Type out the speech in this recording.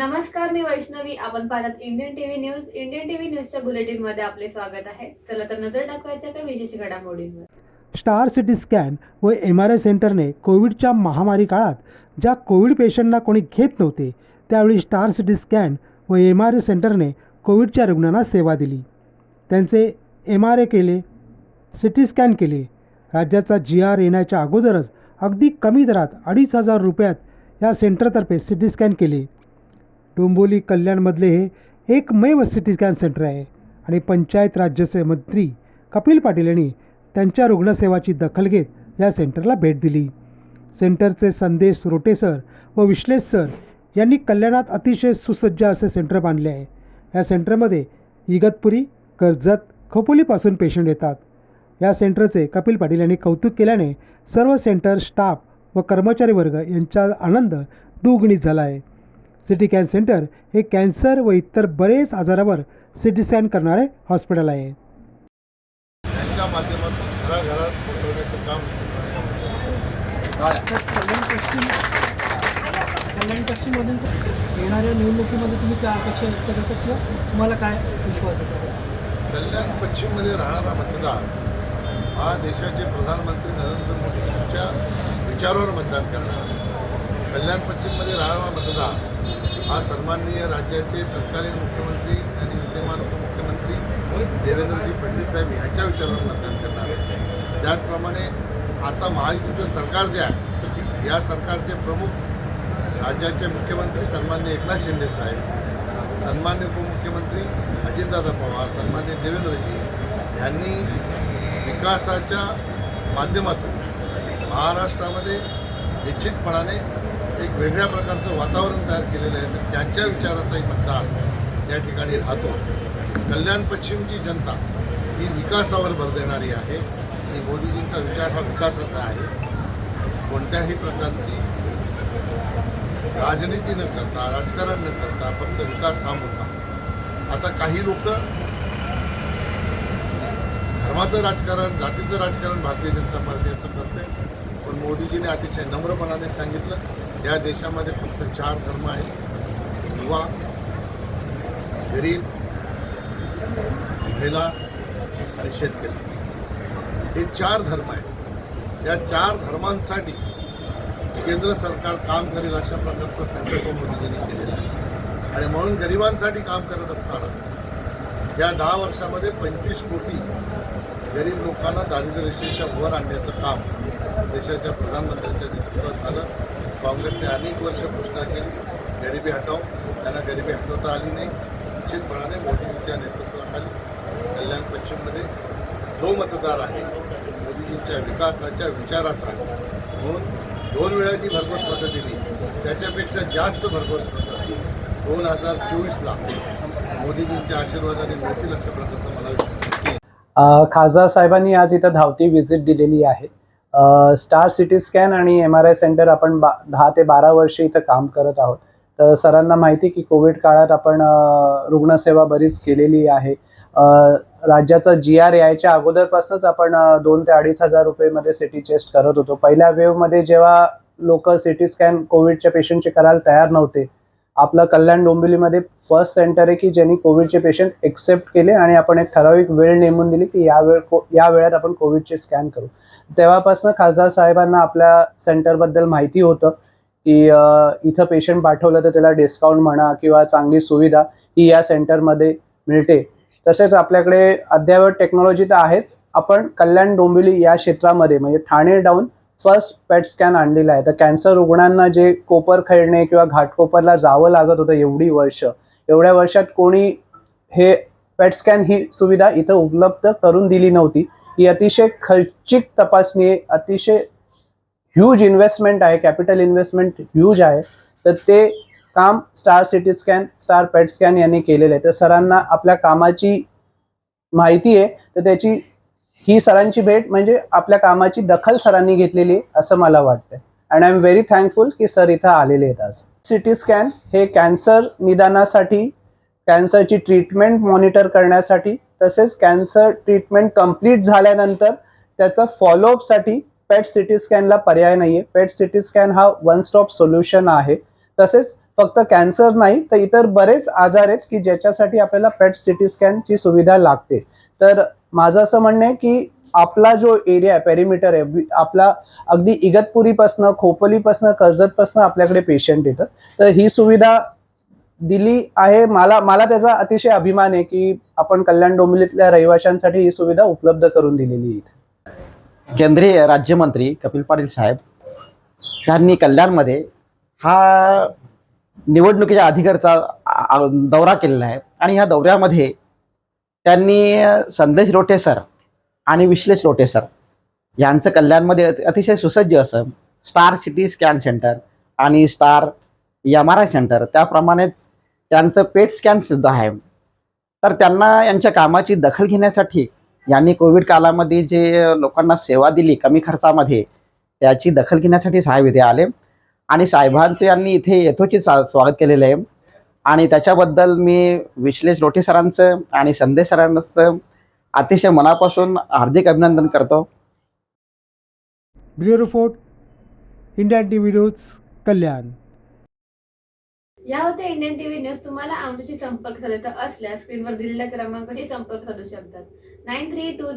नमस्कार मी वैष्णवी. आपण पाहतात Indian TV news Indian TV न्यूजच्या बुलेटिनमध्ये आपले स्वागत आहे. चला तर नजर टाकवायच्या काही विशेष घडामोडींवर. स्टार सिटी स्कॅन व एम आर आय सेंटरने कोविडच्या महामारी काळात ज्या कोविड पेशंटना कोणी घेत नव्हते त्यावेळी स्टार सिटी स्कॅन व एम आर आय सेंटरने कोविडच्या रुग्णांना सेवा दिली. त्यांचे एम आर आय केले सिटी स्कॅन केले. राज्याचा जी आर येण्याच्या अगोदरच अगदी कमी दरात अडीच हजार रुपयात या सेंटरतर्फे सिटी स्कॅन केले. डोंबोली कल्याणमधले हे एकमेव सिटी स्कॅन सेंटर आहे आणि पंचायत राज्याचे मंत्री कपिल पाटील यांनी त्यांच्या रुग्णसेवाची दखल घेत या सेंटरला भेट दिली. सेंटरचे संदेश रोटे सर व विश्लेष सर यांनी कल्याणात अतिशय सुसज्ज असे सेंटर बांधले आहे. या सेंटरमध्ये इगतपुरी कर्जत खोपोलीपासून पेशंट येतात. या सेंटरचे कपिल पाटील यांनी कौतुक केल्याने सर्व सेंटर स्टाफ व कर्मचारी वर्ग यांचा आनंद दुगणित झाला आहे. सिटी कॅन सेंटर हे कॅन्सर व इतर बरेच आजारावर सिटी स्कॅन करणारे हॉस्पिटल आहे. त्यांच्या माध्यमातून घराघरात पोहोचवण्याचं काम कल्याण पश्चिम कल्याण पश्चिममधून येणाऱ्या निवडणुकीमध्ये तुम्ही काय अपेक्षा व्यक्त करता किंवा तुम्हाला काय विश्वास आहे. कल्याण पश्चिममध्ये राहणारा मतदार हा देशाचे प्रधानमंत्री नरेंद्र मोदी यांच्या विचारावर मतदान करणार कल्याण पश्चिममध्ये राहणारा मतदार हा सन्माननीय राज्याचे तत्कालीन मुख्यमंत्री आणि विद्यमान उपमुख्यमंत्री देवेंद्रजी फडणवीस साहेब यांच्या विचारावर मतदान करणार आहे त्याचप्रमाणे आता महायुतीचं सरकार जे आहे या सरकारचे प्रमुख राज्याचे मुख्यमंत्री सन्मान्य एकनाथ शिंदे साहेब सन्मान्य उपमुख्यमंत्री अजितदादा पवार सन्मान्य देवेंद्रजी यांनी विकासाच्या माध्यमातून महाराष्ट्रामध्ये निश्चितपणाने एक वेगळ्या प्रकारचं वातावरण तयार केलेलं आहे. तर त्यांच्या विचाराचाही मतदार या ठिकाणी राहतो. कल्याण पश्चिमची जनता ही विकासावर भर देणारी आहे. आणि मोदीजींचा विचार हा विकासाचा आहे. कोणत्याही प्रकारची राजनीती न करता राजकारण न करता फक्त विकास हा मुद्दा. आता काही लोक धर्माचं राजकारण जातीचं राजकारण भारतीय जनता पार्टी असं करते. पण मोदीजीने अतिशय नम्रपणाने सांगितलं या देशामध्ये फक्त चार धर्म आहेत. युवा गरीब महिला आणि शेतकरी. हे चार धर्म आहेत. या चार धर्मांसाठी केंद्र सरकार काम करेल अशा प्रकारचा संकल्प मोदीजींनी केलेला आहे. आणि म्हणून गरिबांसाठी काम करत असताना या दहा वर्षामध्ये पंचवीस कोटी गरीब लोकांना दारिद्र्य रेषेच्या वर आणण्याचं काम देशाच्या प्रधानमंत्र्यांच्या नेतृत्वात झालं. काँग्रेसने अनेक वर्ष घोषणा केली. गरिबी हटाव. त्यांना गरिबी हटवता आली नाही. निश्चितपणाने मोदीजींच्या नेतृत्वाखाली कल्याण पश्चिममध्ये जो मतदार आहे मोदीजींच्या विकासाच्या विचाराचा म्हणून दोन वेळा जी भरघोस मतं दिली त्याच्यापेक्षा जास्त भरघोस मतं दोन हजार चोवीसला मोदीजींच्या आशीर्वादाने मिळतील अशा प्रकारचा मला विश्वास खासदार साहेबांनी आज इथं धावती व्हिजिट दिलेली आहे. स्टार सिटी स्कॅन आणि एम आर आय सेंटर आपण बा दहा ते बारा वर्षे इथं काम करत आहोत. तर सरांना माहिती की कोविड काळात आपण रुग्णसेवा बरीच केलेली आहे. राज्याचा जी आर यायच्या अगोदरपासूनच आपण दोन ते अडीच हजार रुपयेमध्ये सिटी चेस्ट करत होतो. पहिल्या वेव्हमध्ये जेव्हा लोक सिटी स्कॅन कोविडच्या पेशंटचे करायला तयार नव्हते आपलं कल्याण डोंबिवलीमध्ये फर्स्ट सेंटर आहे की ज्यांनी कोविडचे पेशंट एक्सेप्ट केले आणि आपण एक ठराविक वेळ नेमून दिली की या वेळ को या वेळात आपण कोविडचे स्कॅन करू. तेव्हापासून खासदार साहेबांना आपल्या सेंटरबद्दल माहिती होतं की इथं पेशंट पाठवलं तर त्याला डिस्काउंट म्हणा किंवा चांगली सुविधा ही या सेंटरमध्ये मिळते. तसेच आपल्याकडे अद्ययावत टेक्नॉलॉजी तर आहेच. आपण कल्याण डोंबिवली या क्षेत्रामध्ये म्हणजे Thane down first PET scan आणलेला आहे. तर कॅन्सर रुग्णांना जे कोपर खेळणे किंवा घाटकोपरला जावं लागत होतं एवढी वर्ष एवढ्या वर्षात कोणी हे पेट स्कॅन ही सुविधा इथं उपलब्ध करून दिली नव्हती. ही अतिशय खर्चिक तपासणी आहे अतिशय ह्यूज इन्व्हेस्टमेंट आहे कॅपिटल इन्व्हेस्टमेंट ह्यूज आहे. तर ते काम star CT scan star PET scan यांनी केलेलं आहे. तर सरांना आपल्या कामाची माहिती आहे. तर त्याची ही सरांची भेट म्हणजे आपल्या कामाची दखल सरांनी घेतलेली आहे असं मला वाटतं and I am very thankful की सर इथं आलेले आहेत आज. सिटी स्कॅन हे कॅन्सर निदानासाठी कॅन्सरची ट्रीटमेंट मॉनिटर करण्यासाठी तसेच कॅन्सर ट्रीटमेंट कंप्लीट झाल्यानंतर त्याचं फॉलोअपसाठी पेट सिटी स्कॅनला पर्याय नाही आहे पेट सिटी स्कॅन हा वन स्टॉप सोल्युशन आहे. तसेच फक्त कॅन्सर नाही तर इतर बरेच आजार आहेत की ज्याच्यासाठी आपल्याला पेट सिटी स्कॅनची सुविधा लागते. तर माझं असं म्हणणं आहे की आपला जो एरिया आहे पेरिमीटर आहे आपला अगदी इगतपुरीपासनं खोपोलीपासनं कर्जतपासनं आपल्याकडे पेशंट येतात. तर ही सुविधा दिली आहे. मला मला त्याचा अतिशय अभिमान आहे की आपण कल्याण डोंबिवलीतल्या रहिवाशांसाठी ही सुविधा उपलब्ध करून दिलेली आहे केंद्रीय राज्यमंत्री कपिल पाटील साहेब यांनी कल्याणमध्ये हा निवडणुकीच्या अधिकारचा दौरा केलेला आहे. आणि ह्या दौऱ्यामध्ये त्यांनी संदेश रोटे सर आणि विश्लेष रोटे सर यांचं कल्याणमध्ये अति- अतिशय सुसज्ज असं स्टार सिटी स्कॅन सेंटर आणि star M R I centre त्याप्रमाणेच त्यांचं पेट स्कॅनसुद्धा आहे. तर त्यांना यांच्या कामाची दखल घेण्यासाठी यांनी कोविड काळामध्ये जे लोकांना सेवा दिली कमी खर्चामध्ये त्याची दखल घेण्यासाठी साहेब इथे आले. आणि साहेबांचे यांनी इथे यथोचित सा- स्वागत केलेलं आहे. आणि त्याच्याबद्दल मी विश्लेष रोटे सरांचं आणि संदेश सरांचं अतिशय मनापासून हार्दिक अभिनंदन करतो. Bureau report Indian T V news Kalyan. या होत्या इंडियन टीव्ही न्यूज. तुम्हाला आमच्याशी संपर्क साधायचा असल्यास स्क्रीनवर दिलेल्या क्रमांकाशी संपर्क साधू शकतात. Nine three to